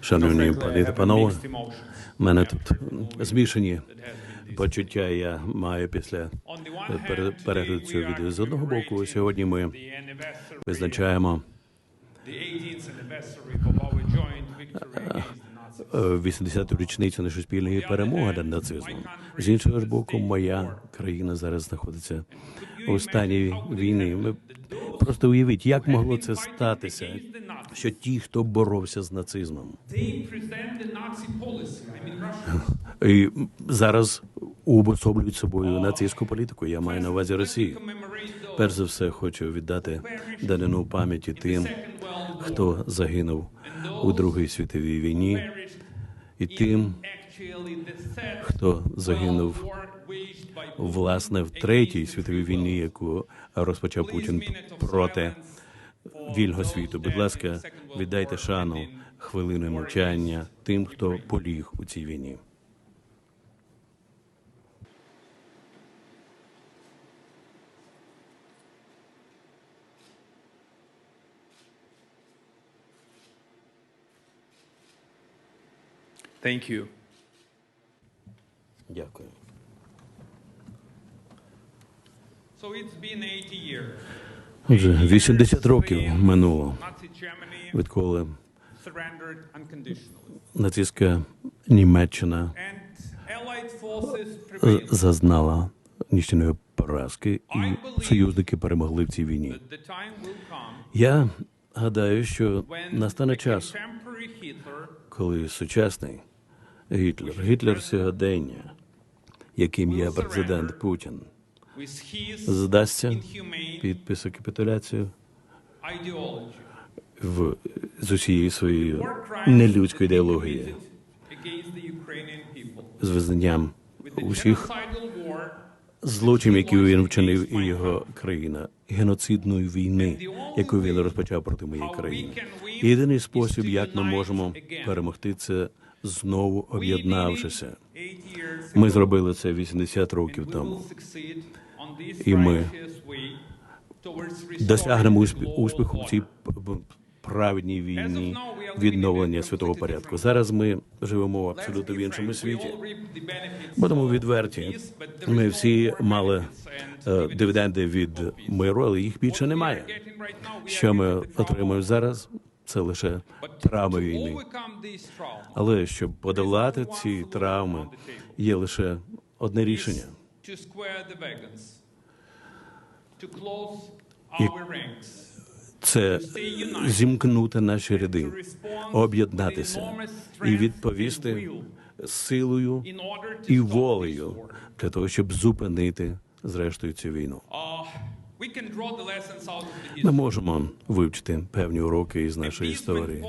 Шановні пані та панове, мене тут змішані почуття. Я маю після перегляду цього відео. З одного боку, сьогодні ми визначаємо the 18th anniversary of our joint victory against the Nazis. е, 80-ту річницю нашої спільної перемоги над нацизмом. З іншого ж боку, моя країна зараз знаходиться у стані війни. Ми просто уявіть, як могло це статися, що ті, хто боровся з нацизмом, і зараз уособлюють собою нацистську політику. Я маю на увазі Росію. Перш за все, хочу віддати данину пам'яті тим, хто загинув у Другій світовій війні, і тим, хто загинув власне в третій світовій війні, яку розпочав Путін проти вільного світу. Будь ласка, віддайте шану хвилини мовчання тим, хто поліг у цій війні. Thank you. Дякую. So it's been 80 years. Отже, 80 років минуло, відколи нацистська Німеччина зазнала нищівної поразки, і союзники перемогли в цій війні. Я гадаю, що настане час, коли сучасний Гітлер, Гітлер сьогодення, яким є президент Путін, здасться підпису капітуляцію в з усією своєю нелюдською ідеологією, з визнанням усіх war які він вчинив і його країна, геноцидної війни, яку він розпочав проти моєї країни. Єдиний спосіб, як ми можемо перемогти, це знову об'єднавшися. Ми зробили це 80 років тому. І ми Досягнемо успі- успіху в цій праведній війні відновлення святого порядку. Зараз ми живемо в абсолютно в іншому світі. Будемо відверті. Ми всі мали е, дивіденди від миру, але їх більше немає. Що ми отримуємо зараз? Це лише травми війни. Але щоб подолати ці травми, є лише одне рішення. І- Це зімкнути наші ряди, об'єднатися і відповісти силою і волею для того, щоб зупинити зрештою цю війну. Ми можемо вивчити певні уроки із нашої історії.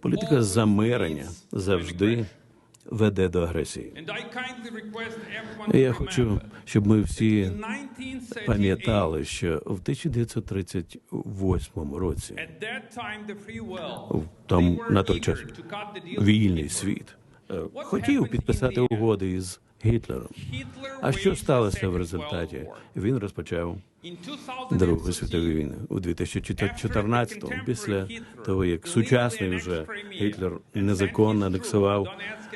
Політика замирення завжди веде до агресії. Я хочу, щоб ми всі in 1938, пам'ятали, що в 1938 році там на той час вільний світ е, хотів підписати угоди із Гітлером. А що сталося в результаті? Він розпочав Другу 2013, світову війну у 2014-му, після того, як сучасний вже Гітлер незаконно анексував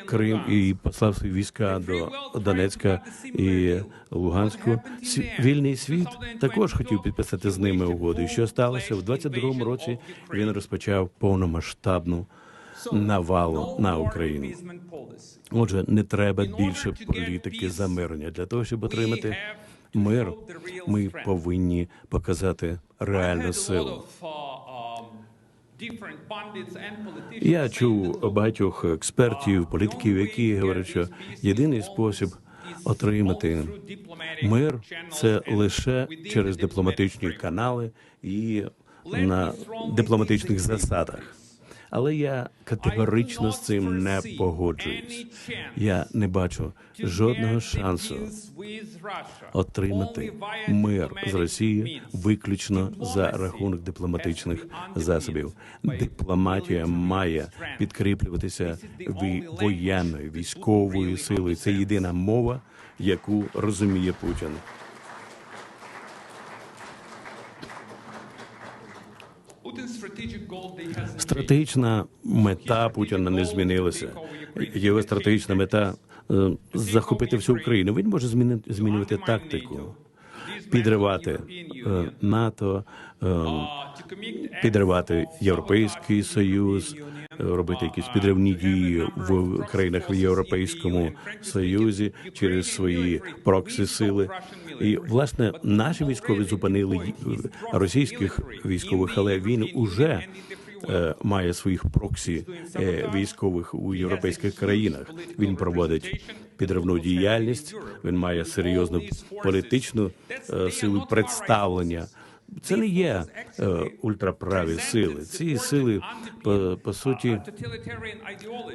Крим і послав свої війська до Донецька і Луганську. Вільний світ також хотів підписати з ними угоду. І що сталося в 22-му році? Він розпочав повномасштабну навалу на Україну. Отже, не треба більше політики замирення для того, щоб отримати мир. Ми повинні показати реальну силу. Я чув багатьох експертів, політиків, які говорять, що єдиний спосіб отримати мир це лише через дипломатичні канали і на дипломатичних засадах. Але я категорично з цим не погоджуюсь. Я не бачу жодного шансу отримати мир з Росією виключно за рахунок дипломатичних засобів. Дипломатія має підкріплюватися воєнною військовою силою. Це єдина мова, яку розуміє Путін. Стратегічна мета Путіна не змінилася. Його стратегічна мета е, захопити всю Україну. Він може змінити змінювати тактику, підривати е, НАТО, е, підривати Європейський Союз, робити якісь підривні дії в країнах в Європейському Союзі через свої проксі сили. І власне наші військові зупинили російських військових, але він уже е, має своїх проксі е, військових у європейських країнах. Він проводить підривну діяльність. Він має серйозну політичну е, силу представлення. Це не є е, ультраправі сили. Ці сили по, по суті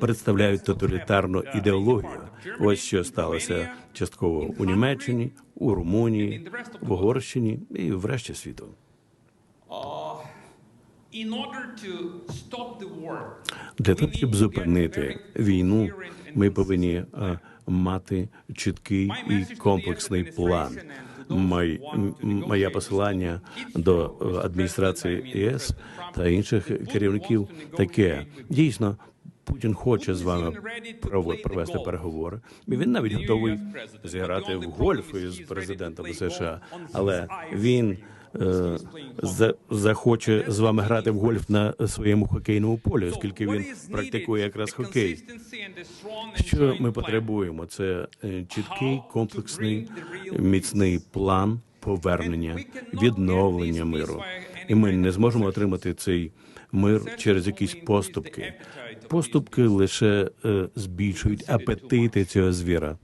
представляють тоталітарну ідеологію. Ось що сталося частково у Німеччині, у Румунії, в Угорщині і світу. Stop the war, Для того, щоб зупинити війну, ми повинні е, мати чіткий і комплексний план. Моє посилання до е, адміністрації ЄС та інших керівників таке дійсно. Путін хоче з вами провести переговори. І він навіть готовий зіграти в гольф із президентом США, але він захоче з вами грати в гольф на своєму хокейному полі, оскільки він практикує якраз хокей. Що ми потребуємо? Це е, чіткий комплексний міцний план повернення, відновлення миру. І ми не зможемо отримати цей мир через якісь поступки. Поступки лише е, збільшують апетити цього звіра.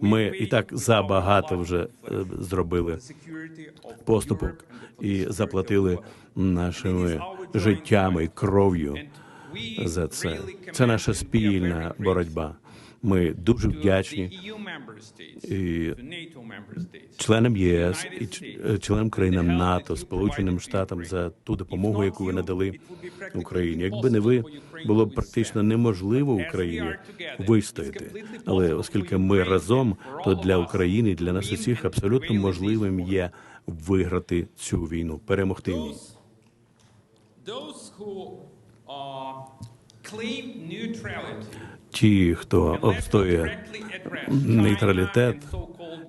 Ми і так забагато вже е, зробили поступок і заплатили нашими життями, кров'ю за це. Це наша спільна боротьба. Ми дуже вдячні і членам ЄС і е, членам країнам НАТО, Сполученим Штатам за ту допомогу, яку ви надали Україні. Якби не ви, було б практично неможливо Україні вистояти. Але оскільки ми разом, то для України, для нас усіх абсолютно можливим є виграти цю війну, перемогти в Ті, хто обстоює нейтралітет,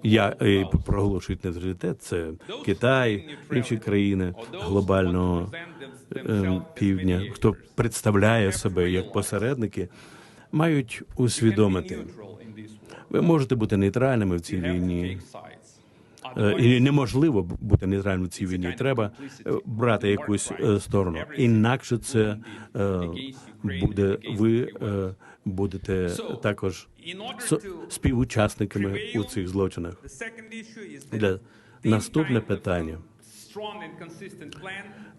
я е, проголошують нейтралітет. Це Китай, інші країни глобального е, півдня, хто представляє себе як посередники, мають усвідомити. Ви можете бути нейтральними в цій війні. Е, І неможливо бути нейтральним в цій війні. Треба е, брати якусь е, сторону. Інакше це буде ви будете також співучасниками у цих злочинах. Для наступне питання.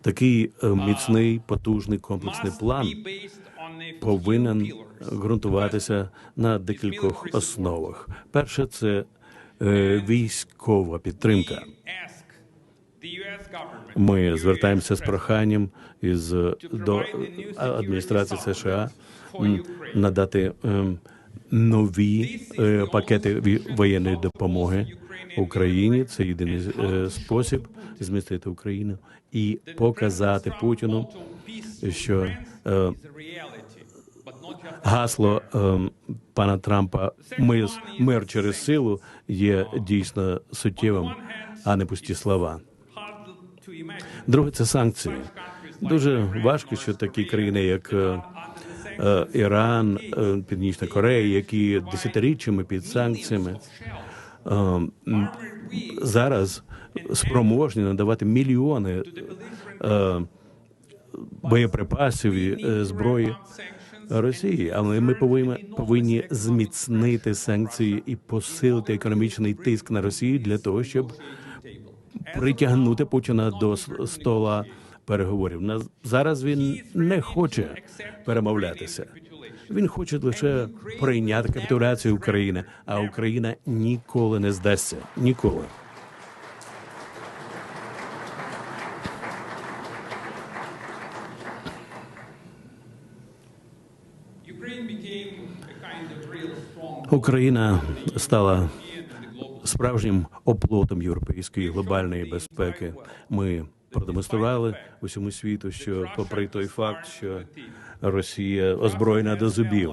Такий міцний, потужний комплексний план повинен ґрунтуватися на декількох основах. Перше це військова підтримка. Ми звертаємося з проханням із до е, адміністрації США надати ем, нові е, пакети воєнної допомоги Україні. Це єдиний е, спосіб змістити Україну і показати Путіну, що гасло ем, пана Трампа «Ми- мир через силу є дійсно суттєвим, а не пусті слова. Друге це санкції. Дуже важко, що такі країни, як е, е, Іран, е, Північна Корея, які десятиріччями під санкціями, е, зараз спроможні надавати мільйони е, боєприпасів і е, зброї Росії. Але ми повинні, повинні зміцнити санкції і посилити економічний тиск на Росію для того, щоб притягнути Путіна до стола переговорів. На зараз він не хоче перемовлятися. Він хоче лише прийняти капітуляцію України, а Україна ніколи не здасться. Ніколи. Україна стала справжнім оплотом європейської глобальної безпеки. Ми продемонстрували усьому світу, що, попри той факт, що Росія озброєна до зубів,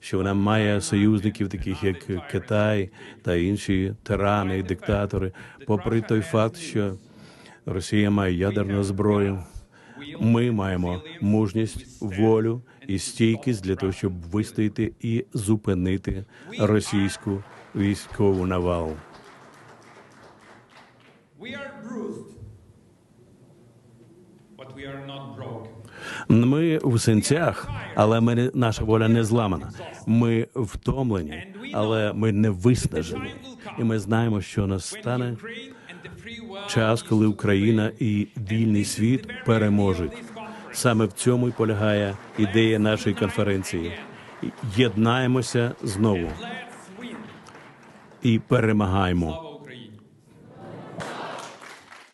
що вона має союзників, таких як Китай та інші тирани диктатори, попри той факт, що Росія має ядерну зброю. Ми маємо мужність, волю і стійкість для того, щоб вистояти і зупинити російську військову навалу. Ми в синцях, але ми наша воля не зламана. Ми втомлені, але ми не виснажені. І ми знаємо, що настане час, коли Україна і вільний світ переможуть. Саме в цьому і полягає ідея нашої конференції. Єднаємося знову і перемагаємо.